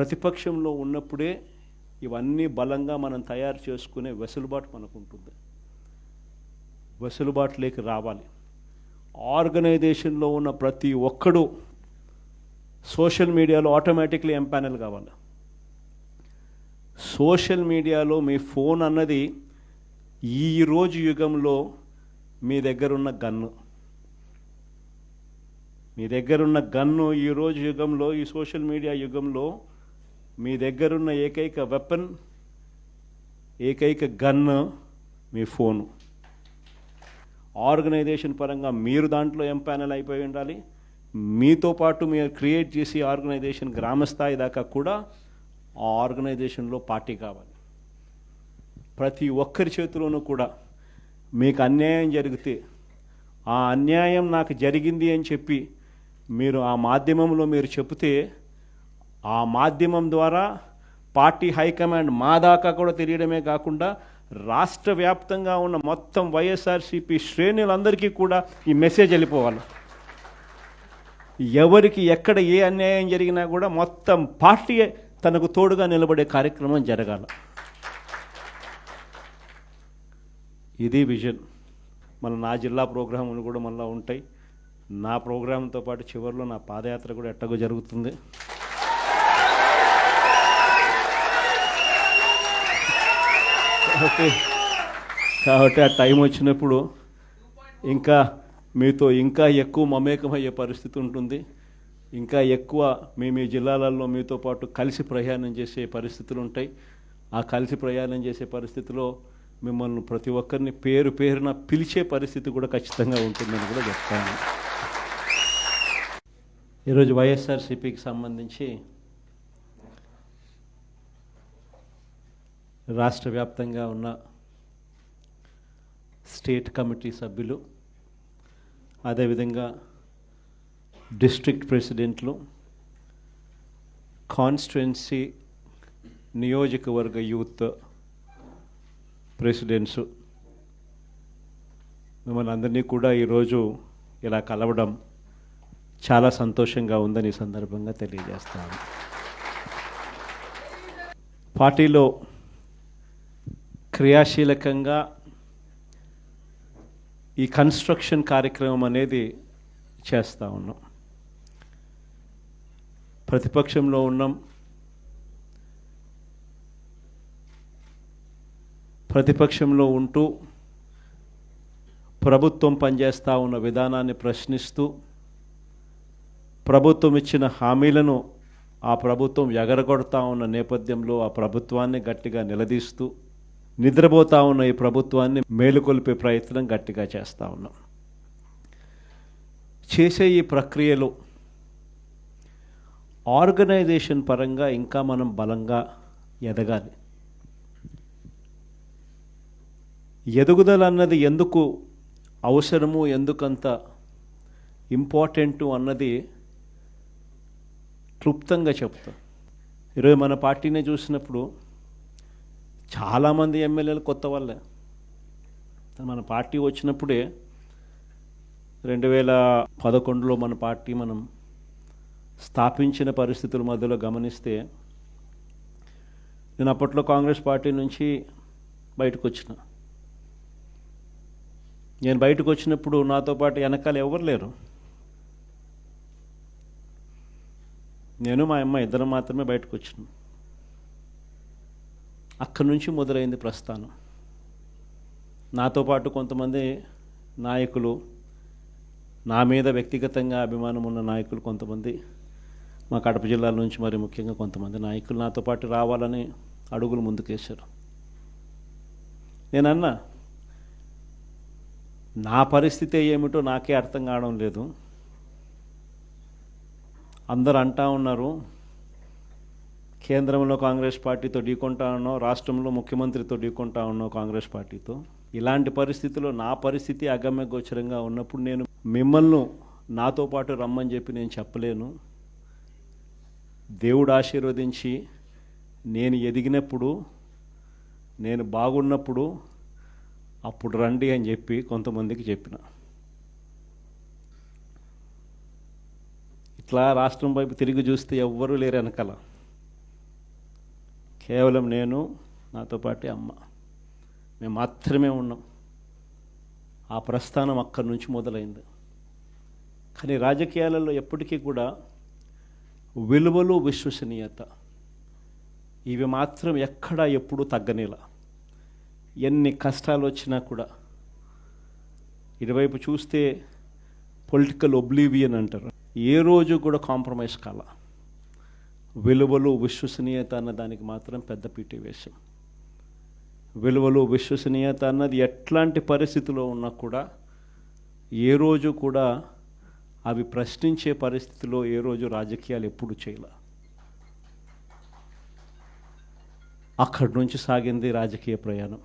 ప్రతిపక్షంలో ఉన్నప్పుడే ఇవన్నీ బలంగా మనం తయారు చేసుకునే వెసులుబాటు మనకు ఉంటుంది వెసులుబాటులోకి రావాలి. ఆర్గనైజేషన్లో ఉన్న ప్రతి ఒక్కడు సోషల్ మీడియాలో ఆటోమేటిక్లీ ఎంపానల్ కావాలి. సోషల్ మీడియాలో మీ ఫోన్ అన్నది ఈ రోజు యుగంలో మీ దగ్గర ఉన్న గన్ను. మీ దగ్గరున్న గన్ను ఈ రోజు యుగంలో ఈ సోషల్ మీడియా యుగంలో మీ దగ్గరున్న ఏకైక వెపన్ ఏకైక గన్ మీ ఫోను ఆర్గనైజేషన్ పరంగా మీరు దాంట్లో ఎంపానల్ అయిపోయి ఉండాలి. మీతో పాటు మీరు క్రియేట్ చేసి ఆర్గనైజేషన్ గ్రామస్థాయి దాకా కూడా ఆ ఆర్గనైజేషన్లో పార్టీ కావాలి. ప్రతి ఒక్కరి చేతిలోనూ కూడా మీకు అన్యాయం జరిగితే ఆ అన్యాయం నాకు జరిగింది అని చెప్పి మీరు ఆ మాధ్యమంలో మీరు చెబితే ఆ మాధ్యమం ద్వారా పార్టీ హైకమాండ్ మా దాకా కూడా తెలియడమే కాకుండా రాష్ట్ర వ్యాప్తంగా ఉన్న మొత్తం వైఎస్ఆర్సీపీ శ్రేణులందరికీ కూడా ఈ మెసేజ్ వెళ్ళిపోవాలి. ఎవరికి ఎక్కడ ఏ అన్యాయం జరిగినా కూడా మొత్తం పార్టీ తనకు తోడుగా నిలబడే కార్యక్రమం జరగాల. ఇది విజన్. మన నా జిల్లా ప్రోగ్రాములు కూడా మళ్ళీ ఉంటాయి. నా ప్రోగ్రాంతో పాటు చివరిలో నా పాదయాత్ర కూడా ఎట్టగో జరుగుతుంది. కాబట్టి కాబట్టి ఆ టైం వచ్చినప్పుడు ఇంకా మీతో ఇంకా ఎక్కువ మమేకమయ్యే పరిస్థితి ఉంటుంది. ఇంకా ఎక్కువ మీ మీ జిల్లాలలో మీతో పాటు కలిసి ప్రయాణం చేసే పరిస్థితులు ఉంటాయి. ఆ కలిసి ప్రయాణం చేసే పరిస్థితిలో మిమ్మల్ని ప్రతి ఒక్కరిని పేరు పేరున పిలిచే పరిస్థితి కూడా ఖచ్చితంగా ఉంటుందని కూడా చెప్తాను. ఈరోజు వైఎస్ఆర్సీపీకి సంబంధించి రాష్ట్ర వ్యాప్తంగా ఉన్న స్టేట్ కమిటీ సభ్యులు అదేవిధంగా డిస్ట్రిక్ట్ ప్రెసిడెంట్లు కాన్స్టిట్యున్సీ నియోజకవర్గ యూత్ ప్రెసిడెంట్స్ మిమ్మల్ని అందరినీ కూడా ఈరోజు ఇలా కలవడం చాలా సంతోషంగా ఉందని సందర్భంగా తెలియజేస్తాను. పార్టీలో క్రియాశీలకంగా ఈ కన్స్ట్రక్షన్ కార్యక్రమం అనేది చేస్తూ ఉన్నాం. ప్రతిపక్షంలో ఉన్నాం. ప్రతిపక్షంలో ఉంటూ ప్రభుత్వం పనిచేస్తూ ఉన్న విధానాన్ని ప్రశ్నిస్తూ ప్రభుత్వం ఇచ్చిన హామీలను ఆ ప్రభుత్వం ఎగరగొడతా ఉన్న నేపథ్యంలో ఆ ప్రభుత్వాన్ని గట్టిగా నిలదీస్తూ నిద్రపోతా ఉన్న ఈ ప్రభుత్వాన్ని మేలుకొల్పే ప్రయత్నం గట్టిగా చేస్తూ ఉన్నాం. చేసే ఈ ప్రక్రియలో ఆర్గనైజేషన్ పరంగా ఇంకా మనం బలంగా ఎదగాలి. ఎదుగుదల అన్నది ఎందుకు అవసరము ఎందుకంత ఇంపార్టెంటు అన్నది క్లుప్తంగా చెప్తాం. ఈరోజు మన పార్టీని చూసినప్పుడు చాలామంది ఎమ్మెల్యేలు కొత్త వాళ్ళే. మన పార్టీ వచ్చినప్పుడే రెండు వేల పదకొండులో మన పార్టీ మనం స్థాపించిన పరిస్థితుల మధ్యలో గమనిస్తే నేను అప్పట్లో కాంగ్రెస్ పార్టీ నుంచి బయటకు వచ్చిన. నేను బయటకు వచ్చినప్పుడు నాతో పాటు వెనకాల ఎవరు లేరు. నేను మా అమ్మ ఇద్దరం మాత్రమే బయటకు వచ్చినాం. అక్కడి నుంచి మొదలైంది ప్రస్థానం. నాతో పాటు కొంతమంది నాయకులు నా మీద వ్యక్తిగతంగా అభిమానం ఉన్న నాయకులు కొంతమంది మా కడప జిల్లాల నుంచి మరి ముఖ్యంగా కొంతమంది నాయకులు నాతో పాటు రావాలని అడుగులు ముందుకేశారు. నేనన్నా నా పరిస్థితి ఏమిటో నాకే అర్థం కావడం లేదు. అందరు అంటా ఉన్నారు కేంద్రంలో కాంగ్రెస్ పార్టీతో ఢీకొంటా ఉన్నావు రాష్ట్రంలో ముఖ్యమంత్రితో ఢీకొంటా ఉన్నావు కాంగ్రెస్ పార్టీతో. ఇలాంటి పరిస్థితుల్లో నా పరిస్థితి అగమ్య గోచరంగా ఉన్నప్పుడు నేను మిమ్మల్ని నాతో పాటు రమ్మని చెప్పి నేను చెప్పలేను. దేవుడు ఆశీర్వదించి నేను ఎదిగినప్పుడు నేను బాగున్నప్పుడు అప్పుడు రండి అని చెప్పి కొంతమందికి చెప్పిన. ఇట్లా రాష్ట్రం వైపు తిరిగి చూస్తే ఎవ్వరూ లేరు వెనకాల. కేవలం నేను నాతో పాటే అమ్మ. మేము మాత్రమే ఉన్నాం. ఆ ప్రస్థానం అక్కడి నుంచి మొదలైంది. కానీ రాజకీయాలలో ఎప్పటికీ కూడా విలువలు విశ్వసనీయత. ఇవి మాత్రం ఎక్కడా ఎప్పుడూ తగ్గనేలా. ఎన్ని కష్టాలు వచ్చినా కూడా. ఇటువైపు చూస్తే పొలిటికల్ ఒబ్లీవియన్ అంటారు. ఏ రోజు కూడా కాంప్రమైజ్ కాల. విలువలు విశ్వసనీయత అన్న దానికి మాత్రం పెద్ద పీటీ వేశాం విలువలు విశ్వసనీయత అన్నది ఎట్లాంటి పరిస్థితిలో ఉన్నా కూడా ఏ రోజు కూడా అవి ప్రశ్నించే పరిస్థితిలో ఏ రోజు రాజకీయాలు ఎప్పుడు చేయలే. అక్కడి నుంచి సాగింది రాజకీయ ప్రయాణం.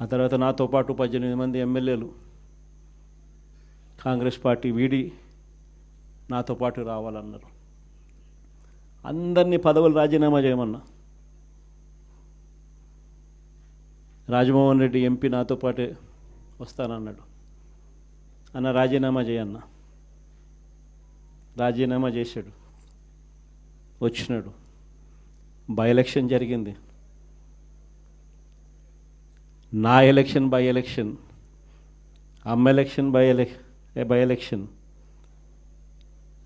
ఆ తర్వాత నాతో పాటు పద్దెనిమిది మంది ఎమ్మెల్యేలు కాంగ్రెస్ పార్టీ వీడి నాతో పాటు రావాలన్నారు. అందరినీ పదవులు రాజీనామా చేయమన్నా. రాజమోహన్ రెడ్డి ఎంపీ నాతో పాటే వస్తానన్నాడు. అన్న రాజీనామా చేయన్న. రాజీనామా చేశాడు. వచ్చినాడు. బై ఎలక్షన్ జరిగింది. నా ఎలక్షన్ బై ఎలక్షన్. అమ్మ election by ఎలక్ by election.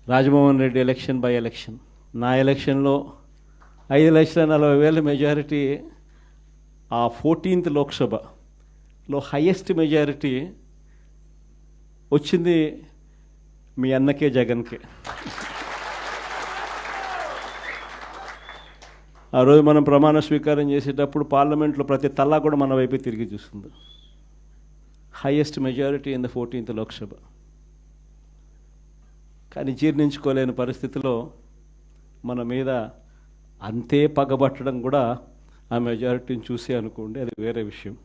Rajamohan Reddy election by election. నా ఎలక్షన్లో ఐదు లక్షల నలభై వేల మెజారిటీ ఆ ఫోర్టీన్త్ లోక్సభలో హయ్యెస్ట్ మెజారిటీ వచ్చింది మీ అన్నకే జగన్కే. ఆ రోజు మనం ప్రమాణ స్వీకారం చేసేటప్పుడు పార్లమెంట్లో ప్రతి తల్లా కూడా మన వైపే తిరిగి చూస్తుంది. Highest majority in the fourteenth Lok Sabha. కానీ జీర్ణించుకోలేని పరిస్థితిలో మన మీద అంతే పగబట్టడం కూడా ఆ మెజారిటీని చూసి అనుకోండి అది వేరే విషయం.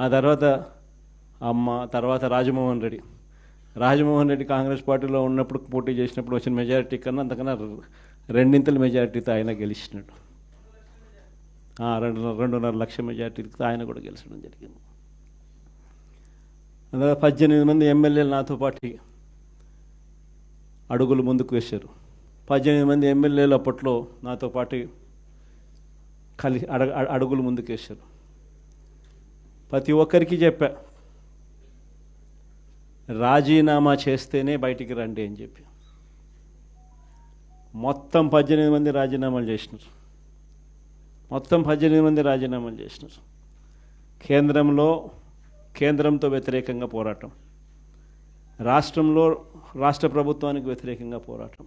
ఆ తర్వాత అమ్మ తర్వాత రాజమోహన్ రెడ్డి. రాజమోహన్ రెడ్డి కాంగ్రెస్ పార్టీలో ఉన్నప్పుడు పోటీ చేసినప్పుడు వచ్చిన మెజారిటీ కన్నా అంతకన్నా రెండింతల మెజారిటీతో ఆయన గెలిచినాడు. ఆ, రెండు రెండున్నర లక్ష మెజారిటీతో ఆయన కూడా గెలిచడం జరిగింది. అందులో పద్దెనిమిది మంది ఎమ్మెల్యేలు నాతో పాటు అడుగులు ముందుకు వేశారు. పద్దెనిమిది మంది ఎమ్మెల్యేలు అప్పట్లో నాతో పాటు కలి అడగ అడుగులు ముందుకేశారు. ప్రతి ఒక్కరికి చెప్పా రాజీనామా చేస్తేనే బయటికి రండి అని చెప్పి. మొత్తం పద్దెనిమిది మంది రాజీనామాలు చేసినారు. మొత్తం పద్దెనిమిది మంది రాజీనామాలు చేసినారు. కేంద్రంలో కేంద్రంతో వ్యతిరేకంగా పోరాటం. రాష్ట్రంలో రాష్ట్ర ప్రభుత్వానికి వ్యతిరేకంగా పోరాటం.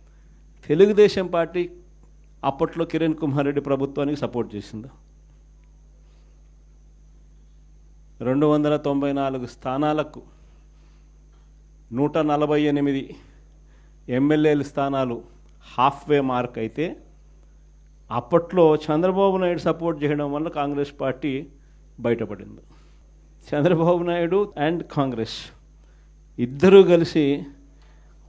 తెలుగుదేశం పార్టీ అప్పట్లో కిరణ్ కుమార్ రెడ్డి ప్రభుత్వానికి సపోర్ట్ చేసింది. రెండు వందల తొంభై నాలుగు స్థానాలకు నూట నలభై ఎనిమిది ఎమ్మెల్యేల స్థానాలు హాఫ్ వే మార్క్ అయితే అప్పట్లో చంద్రబాబు నాయుడు సపోర్ట్ చేయడం వల్ల కాంగ్రెస్ పార్టీ బయటపడింది. చంద్రబాబు నాయుడు అండ్ కాంగ్రెస్ ఇద్దరూ కలిసి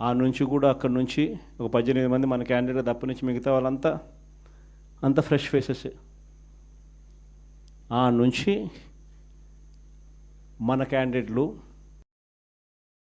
ఆ నుంచి కూడా అక్కడ నుంచి ఒక పద్దెనిమిది మంది మన క్యాండిడేట్ తప్ప నుంచి మిగతా వాళ్ళంతా అంత ఫ్రెష్ ఫేసెస్ ఆ నుంచి మన క్యాండిడేట్లు